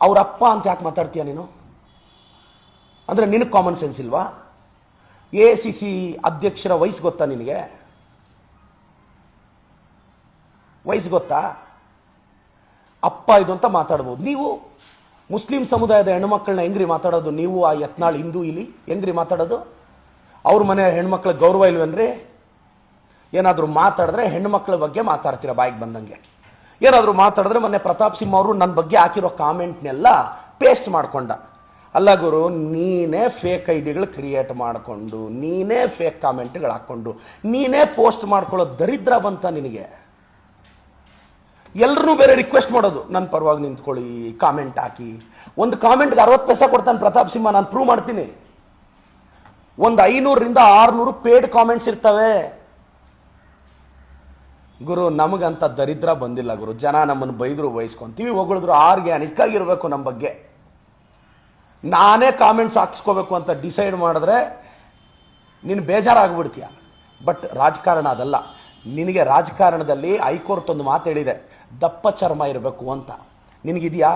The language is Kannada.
ಅವ್ರ ಅಪ್ಪ ಅಂತ ಯಾಕೆ ಮಾತಾಡ್ತೀಯ ನೀನು? ಅಂದರೆ ನಿನಗೆ ಕಾಮನ್ ಸೆನ್ಸ್ ಇಲ್ವಾ? ಎ ಸಿ ಸಿ ಅಧ್ಯಕ್ಷರ ವಯಸ್ಸು ಗೊತ್ತಾ ನಿನಗೆ? ವಯಸ್ಸು ಗೊತ್ತಾ? ಅಪ್ಪ ಇದು ಅಂತ ಮಾತಾಡ್ಬೋದು. ನೀವು ಮುಸ್ಲಿಂ ಸಮುದಾಯದ ಹೆಣ್ಮಕ್ಳನ್ನ ಹೆಂಗ್ರಿ ಮಾತಾಡೋದು? ನೀವು ಆ ಯತ್ನಾಳ್ ಹಿಂದೂ ಇಲ್ಲಿ ಹೆಂಗ್ರಿ ಮಾತಾಡೋದು? ಅವ್ರ ಮನೆ ಹೆಣ್ಮಕ್ಳಿಗೆ ಗೌರವ ಇಲ್ವೇನ್ರಿ? ಏನಾದರೂ ಮಾತಾಡಿದ್ರೆ ಹೆಣ್ಮಕ್ಳ ಬಗ್ಗೆ ಮಾತಾಡ್ತೀರ ಬಾಯಿಗೆ ಬಂದಂಗೆ. ಏನಾದರೂ ಮಾತಾಡಿದ್ರೆ ಮೊನ್ನೆ ಪ್ರತಾಪ್ ಸಿಂಹ ಅವರು ನನ್ನ ಬಗ್ಗೆ ಹಾಕಿರೋ ಕಾಮೆಂಟ್ನೆಲ್ಲ ಪೇಸ್ಟ್ ಮಾಡಿಕೊಂಡ. ಅಲ್ಲ ಗುರು, ನೀನೇ ಫೇಕ್ ಐಡಿಗಳು ಕ್ರಿಯೇಟ್ ಮಾಡಿಕೊಂಡು, ನೀನೇ ಫೇಕ್ ಕಾಮೆಂಟ್ಗಳು ಹಾಕ್ಕೊಂಡು, ನೀನೇ ಪೋಸ್ಟ್ ಮಾಡ್ಕೊಳ್ಳೋ ದರಿದ್ರ ಬಂತ ನಿನಗೆ. ಎಲ್ಲರೂ ಬೇರೆ ರಿಕ್ವೆಸ್ಟ್ ಮಾಡೋದು. ನನ್ನ ಪರವಾಗಿ ನಿಂತ್ಕೊಳ್ಳಿ ಕಾಮೆಂಟ್ ಹಾಕಿ. ಒಂದು ಕಾಮೆಂಟ್ಗೆ ಅರವತ್ತು ಪೈಸೆ ಕೊಡ್ತಾನೆ ಪ್ರತಾಪ್ ಸಿಂಹ, ನಾನು ಪ್ರೂವ್ ಮಾಡ್ತೀನಿ. ಒಂದು ಐನೂರರಿಂದ ಆರುನೂರು ಪೇಡ್ ಕಾಮೆಂಟ್ಸ್ ಇರ್ತವೆ. ಗುರು, ನಮಗಂತ ದರಿದ್ರ ಬಂದಿಲ್ಲ ಗುರು. ಜನ ನಮ್ಮನ್ನು ಬೈದರು ಬಯಸ್ಕೊಂತೀವಿ ಹೊಗಳಿದ್ರು ಆರ್ಗ್ಯಾನಿಕ್ ಆಗಿರಬೇಕು ನಮ್ಮ ಬಗ್ಗೆ. ನಾನೇ ಕಾಮೆಂಟ್ಸ್ ಹಾಕ್ಸ್ಕೋಬೇಕು ಅಂತ ಡಿಸೈಡ್ ಮಾಡಿದ್ರೆ ನೀನು ಬೇಜಾರಾಗ್ಬಿಡ್ತೀಯ. ಬಟ್ ರಾಜಕಾರಣ ಅದಲ್ಲ. ನಿನಗೆ ರಾಜಕಾರಣದಲ್ಲಿ ಹೈಕೋರ್ಟ್ ಒಂದು ಮಾತು ಹೇಳಿದೆ, ದಪ್ಪ ಚರ್ಮ ಇರಬೇಕು ಅಂತ. ನಿನಗಿದೆಯಾ?